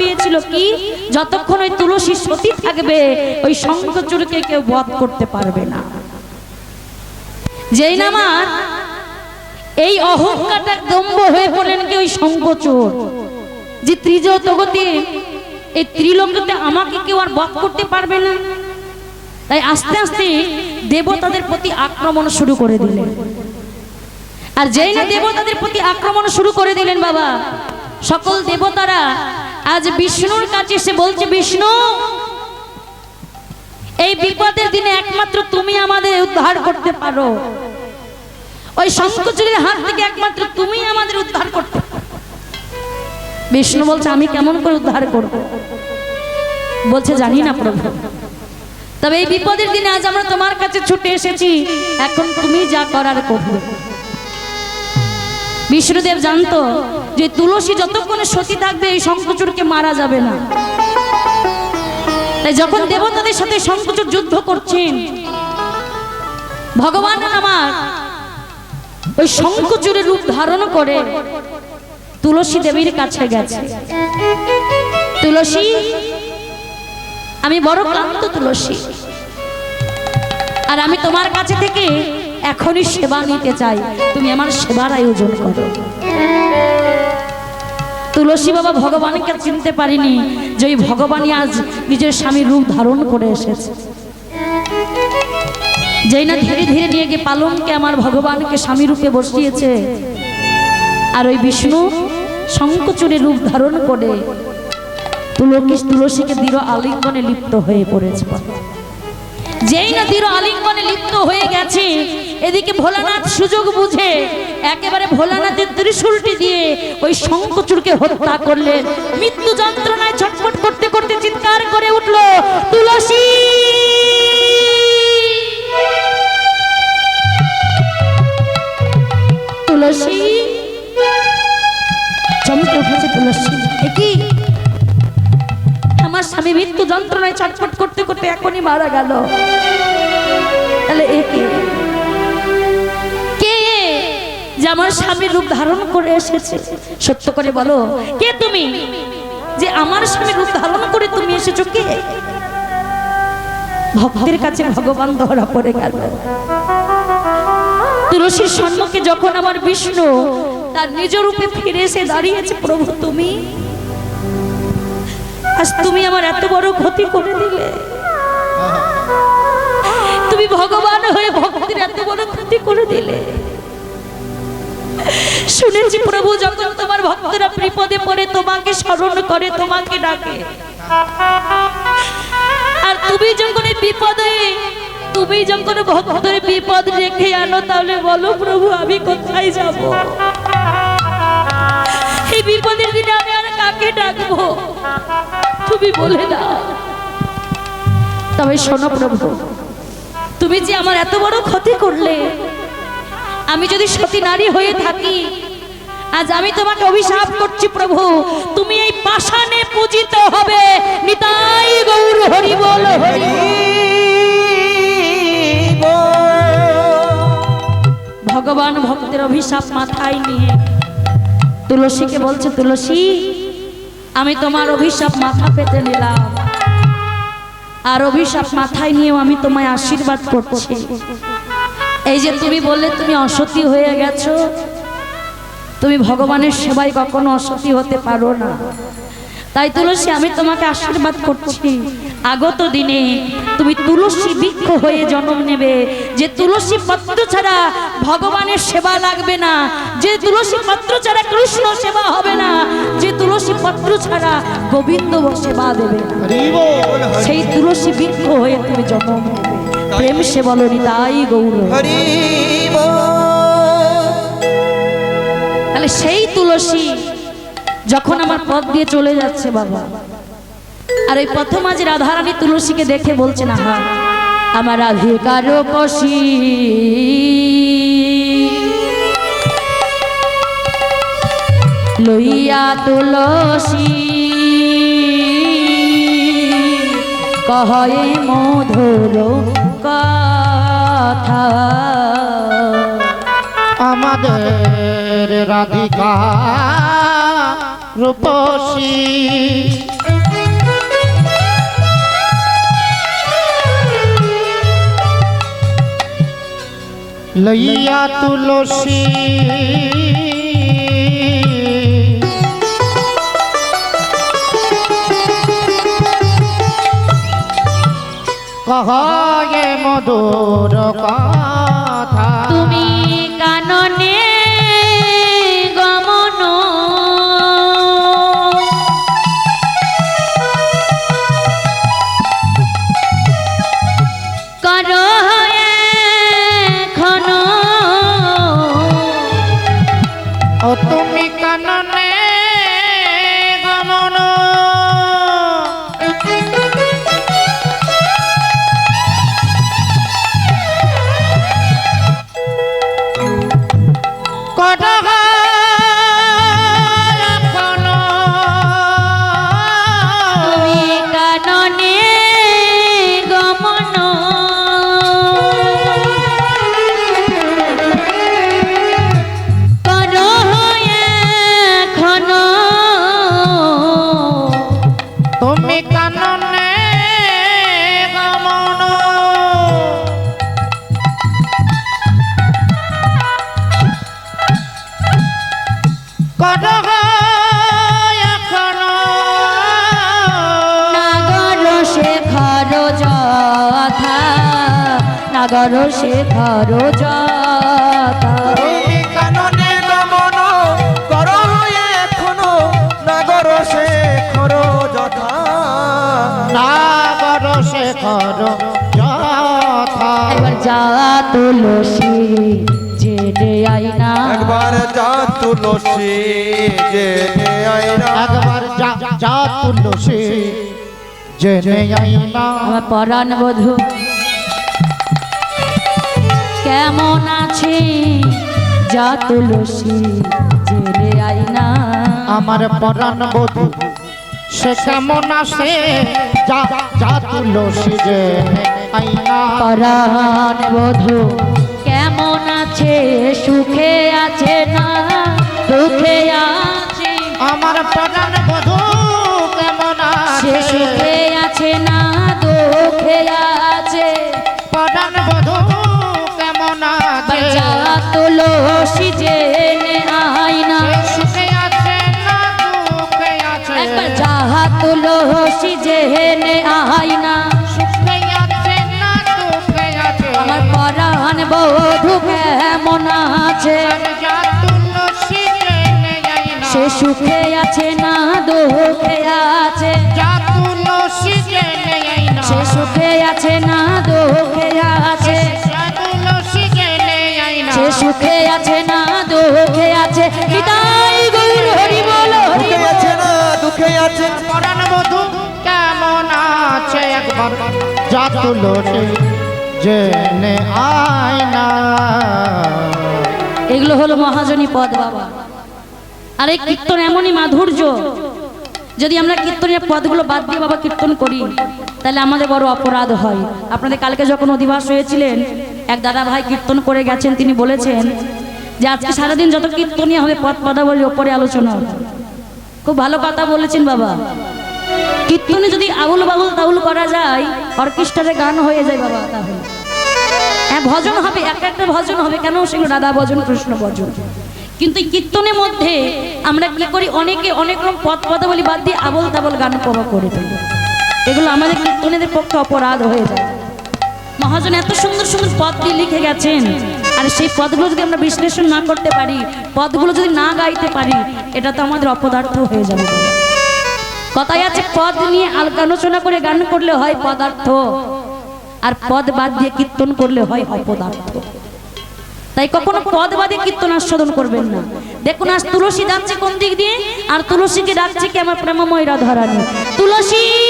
পেয়েছিল কি? যতক্ষণ ওই তুলসী সতী থাকবে, ওই শঙ্কচূড়কে কেউ বধ করতে পারবে না। যেই নামার এই অহংকারটা দম্ভ হয়ে পড়লেন কি ওই শঙ্কচূড় যে ত্রিজগতে, এই ত্রিলোকতে আমাকে কেউ আর বধ করতে পারবে না। তাই আস্তে আস্তে দেবতাদের প্রতি আক্রমণ শুরু করে দিলেন। আর যেই না দেবতাদের প্রতি আক্রমণ শুরু করে দিলেন বাবা, সকল দেবতারা আজ বিষ্ণুর কাছে এসে বলছে, বিষ্ণু, এই বিপদের দিনে একমাত্র তুমি আমাদের উদ্ধার করতে পারো। ওই শঙ্কচুরির হাত থেকে একমাত্র তুমি আমাদের উদ্ধার করতে। বিষ্ণু বলছে, আমি কেমন করে উদ্ধার করব? বলছে, জানি না প্রভু। তবে এই বিপদের দিনে আজ আমরা তোমার কাছে ছুটে এসেছি। এখন তুমি যা করার করবে। বিষ্ণুদেব জানতো যে তুলসী যতক্ষণে সতী থাকবে, এই শঙ্কচূড়কে মারা যাবে না। তাই যখন দেবতাদের সাথে শঙ্কচূড় যুদ্ধ করছেন, ভগবান আমার ওই শঙ্কচূড়ের রূপ ধারণ করে তুলসী দেবীর কাছে গেছে। তুলসী, আমি বড় ক্লান্ত তুলসী। আর আমি তোমার কাছে থেকে এখনই সেবা নিতে চাই। তুমি আমার সেবার আয়োজন করো। তুলসী বাবা ভগবানকে চিনতে পারিনি যে ওই ভগবানই আজ নিজের স্বামীর রূপ ধারণ করে এসেছে। যেই না ধীরে ধীরে নিয়ে গিয়ে পালনকে আমার ভগবানকে স্বামী রূপে বসিয়েছে, আর ওই বিষ্ণু শঙ্কচুরের রূপ ধারণ করে তুলসী তুলসীকে দৃঢ় আলিঙ্গনে লিপ্ত হয়ে পড়েছে। যেই নদীর আলিঙ্গনে লিপ্ত হয়ে গেছে, এদিকে ভোলানাথ সুযোগ বুঝে একেবারে ভোলানাথের ত্রিশূলটি দিয়ে ওই শঙ্কচুরকে হত্যা করলেন। মৃত্যু যন্ত্রণায় ছটফট করতে করতে চিৎকার করে উঠল, তুলসী! তুলসী! তুলসী। আমার স্বামী মৃত্যু যন্ত্রণায় ছটফট করতে করতে এখনই মারা গেল। তাহলে এ কে? যে আমার স্বামীর রূপ ধারণ করে এসেছে। সত্য করে বলো, কে তুমি? যে আমার স্বামীর রূপ ধারণ করে তুমি এসেছ, কে? ভক্তের কাছে ভগবান ধরা পড়ে গেল। তুলসীর সম্মুখে যখন আমার বিষ্ণু তার নিজ রূপে ফিরে এসে দাঁড়িয়েছে, প্রভু, তুমি? আজ তুমি আমার এত বড় ক্ষতি করে দিলে। তুমি ভগবান হয়ে ভক্তের এত বড় ক্ষতি করে দিলে। শুনেছি প্রভু যখন তোমার ভক্তরা বিপদে পড়ে, তোমাকে স্মরণ করে, তোমাকে ডাকে। আর তুমি যখন এই বিপদে, তুমি যখন ভক্তের বিপদ রেখে আনো, তাহলে বলো, প্রভু, আমি কোথায় যাব? এই বিপদের দিনে আমি আর কাকে ডাকবো? তুমি বলে দাও। তবে শোনো প্রভু তুমি যে আমার এত বড় ক্ষতি করলে, আমি যদি সতী নারী হয়ে থাকি, আজ আমি তোমাকে অভিশাপ করছি প্রভু, তুমি এই পাষাণে পূজিত হবে, নিতাই গৌর হরি বল হরি। ভগবান ভক্তের অভিশাপ মাথায় নিয়ে তুলসীকে বলছে, তুলসী, আমি তোমার অভিশাপ মাথা পেতে নিলাম। আর অভিশাপ মাথায় নিয়েও আমি তোমায় আশীর্বাদ করছি। এই যে তুমি বললে তুমি অসতী হয়ে গেছো, তুমি ভগবানের সেবায় কখনো অসতী হতে পারো না। তাই তুলসী আমি তোমাকে আশীর্বাদ করছি। আগত দিনে তুমি তুলসী বৃক্ষ হয়ে জন্ম নেবে। যে তুলসী পত্র ছাড়া ভগবানের সেবা লাগবে না যে তুলসী পত্র ছাড়া কৃষ্ণ সেবা হবে না যে তুলসী পত্র ছাড়া গোবিন্দ সেবা দেবে সেই তুলসী বৃক্ষ হয়ে তুমি জন্ম নেবে। প্রেম সে বলো তাই গৌর। তাহলে সেই তুলসী যখন আমার পথ দিয়ে চলে যাচ্ছে বাবা। আর এই প্রথম আজ রাধারানী তুলসীকে দেখে বলছে, না হা আমার রাধিকার কষি লইয়া তুলসী কহে মধুর কথা। আমাদের রাধিকা রূপসী। লইয়া তুলসী। কহে মধুর কথা। নাগর শেখর যথা তুমি কাননে গমন করো এখনও নাগর শেখর যথা। নাগর শেখর যথা। একবার যা তুলসী জেনে আইনা একবার যা তুলসী জেনে আইনা একবার যা যা তুলসী জেনে আইনা আমার পরাণ বধু কেমন আছে? যা তুলসী জেনে আইনা আমার পরাণ বধু সে কেমন আছে? যা যা তুলসী জেনে আইনা পরাণ বধু কেমন আছে? সুখে আছে না? দুঃখে আছে। আমার পরাণ তুলসী জেনে আইনা সুখে আছে না। দুঃখে আছে আমার পরাণ বধু কেমন আছে? সে সুখে আছে না দুঃখে আছে? সে সুখে আছে না দুঃখে আছে? সে সুখে আছে না দুঃখে আছে? নিতাই গৌর হরি বল। আছে না দুঃখে আছে। বধু কেমন আছে একবার? যা জেনে আইনা এগুলো হলো মহাজনী পদ বাবা। আর এই কীর্তন এমনই মাধুর্য, যদি আমরা কীর্তনের পদগুলো বাদ দিয়ে বাবা কীর্তন করি, তাহলে আমাদের বড় অপরাধ হয়। আপনাদের কালকে যখন অধিবাস হয়েছিলেন, এক দাদা ভাই কীর্তন করে গেছেন, তিনি বলেছেন যে আজকে সারাদিন যত কীর্তনই হবে, পদ পদাবলীর ওপরে আলোচনা খুব ভালো কথা বলেছেন বাবা। কীর্তনে যদি আউল বাউল তাউল করা যায়, অর্কেস্ট্রারে গান হয়ে যায় বাবা তাহলে। হ্যাঁ ভজন হবে একটা একটা ভজন হবে, কেন সেগুলো রাধা ভজন, কৃষ্ণ ভজন? কিন্তু কীর্তনের মধ্যে আমরা কি করি? অনেকে অনেক রকম পদ পদাবলী বাদ দিয়ে আবল তাবল গান প্রভাব করে ফেলি এগুলো আমাদের কীর্তনীদের পক্ষে অপরাধ হয়ে যায়। মহাজন এত সুন্দর সুন্দর পদ দিয়ে লিখে গেছেন। আর সেই পদগুলো যদি আমরা বিশ্লেষণ না করতে পারি, পদগুলো যদি না গাইতে পারি, এটা তো আমাদের অপদার্থ হয়ে যাবে। কথায় আছে, পদ নিয়ে আল- আলোচনা করে গান করলে হয় পদার্থ। আর পদ বাদ দিয়ে কীর্তন করলে হয় অপদার্থ। তাই কখনো পদ বাদে কীর্তন আস্বাদন করবেন না। দেখুন, আজ তুলসী যাচ্ছে কোন দিক দিয়ে? আর তুলসীকে ডাকছে কি আমার প্রেমময় রাধারানী? তুলসী!